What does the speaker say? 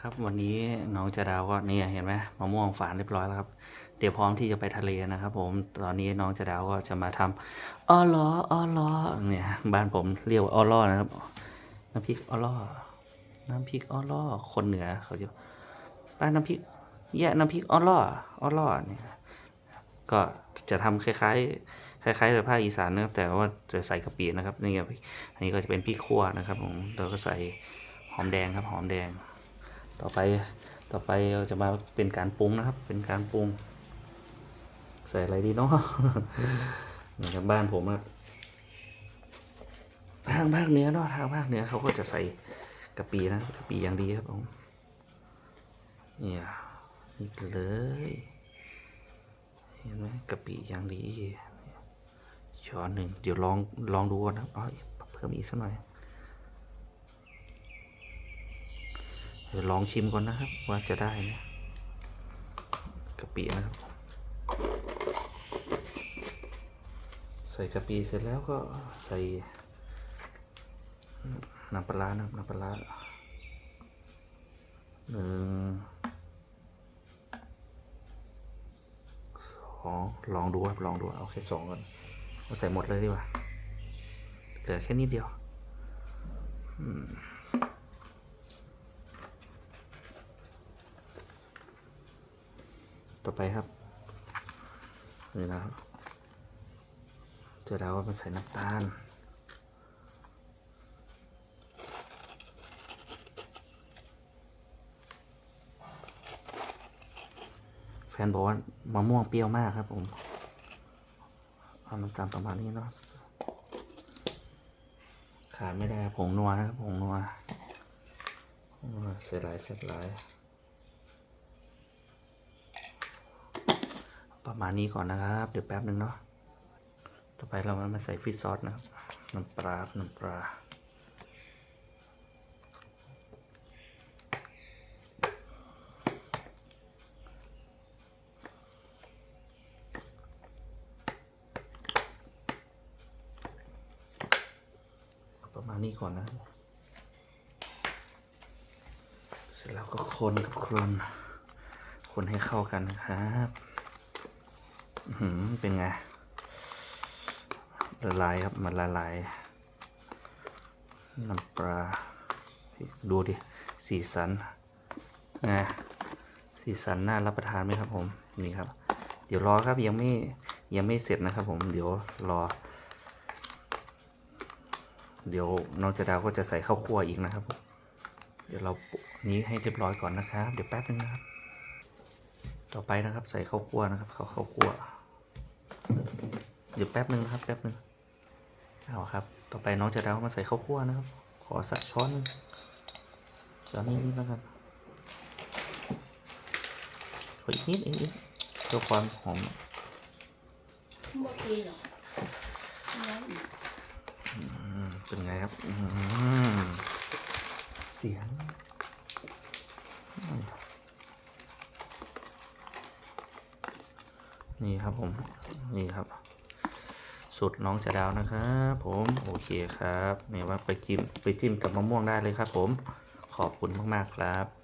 ครับวันนี้น้องจะดาวก็นี่เห็นไหมมะม่วงฝานเรียบร้อยแล้วครับเตรียมพร้อมที่จะไปทะเลนะครับผมตอนนี้น้องจะดาวก็จะมาทำอ้อล้ออ้อล้อเนี่ยบ้านผมเรียกว่าอ้อล้อนะครับ น้ำพริกอ้อล้อน้ำพริกอ้อล้อคนเหนือเขาจะป้าน้ำพริกแย่น้ำพริกอ้อล้ออ้อล้อเนี่ยก็จะทำคล้ายๆ คล้ายๆกับภาคอีสานนะครับแต่ว่าจะใส่กะปินะครับนี่อันนี้ก็จะเป็นพริกขั่วนะครับผมเราก็ใส่หอมแดงครับหอมแดง ต่อไปต่อไปเราจะมาเป็นการปรุงนะครับ เป็นการปรุง ใส่อะไรดีเนาะนี่ครับบ้านผมอะทางภาคเหนือเนาะทางภาคเหนือเขาก็จะใส่กะปินะกะปิอย่างดีครับผมเนี่ยนี่เลยเห็นไหมกะปิอย่างดีช้อนหนึ่งเดี๋ยวลองลองดูก่อนนะอ๋อเพิ่มอีกสักหน่อย เดี๋ยวลองชิมก่อนนะครับ ว่าจะได้ไหมกะปินะครับ ใส่กะปิเสร็จแล้วก็ใส่น้ำปลานะครับน้ำปลาหนึ่งสองลองดูครับลองดูเอาแค่สองก่อนเอาใส่หมดเลยดีกว่าเหลือแค่นิดเดียว ต่อไปครับนี่นะครับเจอแล้วว่ามันใส่น้ำตาลแฟนบอกว่ามะม่วงเปรี้ยวมากครับผมเอาน้ำตาลประมาณนี้เนาะขาดไม่ได้ผงนัวนะครับผงนัวผงนัวเสียหลายเสียหลาย ประมาณนี้ก่อนนะครับ เดี๋ยวแป๊บหนึ่งเนาะ ต่อไปเรามาใส่ฟิชซอสนะครับ น้ำปลา น้ำปลาประมาณนี้ก่อนนะ เสร็จแล้วก็คนกับคน คนให้เข้ากันนะครับ เป็นไง ละลายครับ มันละลาย น้ำปลา ดูดิ สีสันไงสีสันน่ารับประทานไหมครับผม นี่ครับ เดี๋ยวรอครับยังไม่ยังไม่เสร็จนะครับผม เดี๋ยวรอ เดี๋ยวน้องจะดาวก็จะใส่ข้าวคั่วอีกนะครับ เดี๋ยวเรานี้ให้เรียบร้อยก่อนนะครับ เดี๋ยวแป๊บนึงนะครับ ต่อไปนะครับ ใส่ข้าวคั่วนะครับข้าวข้าวคั่วเดี๋ยวแป๊บนึงนะครับ แป๊บนึงเอาครับ ต่อไปน้องจะดาวมาใส่ข้าวคั่วนะครับ ขอสักช้อนหนึงช้อนนี้แล้วกันขออีกนิดอีกนิดเพื่อความหอมหมดเลยเหรอน้ำอีกอืมเป็นไงครับอืมเสียงอืม นี่ครับผม นี่ครับ สุดน้องจะดาวนะครับผมโอเคครับเนี่ยว่าไปจิ้มไปจิ้มกับมะม่วงได้เลยครับผมขอบคุณมากๆครับ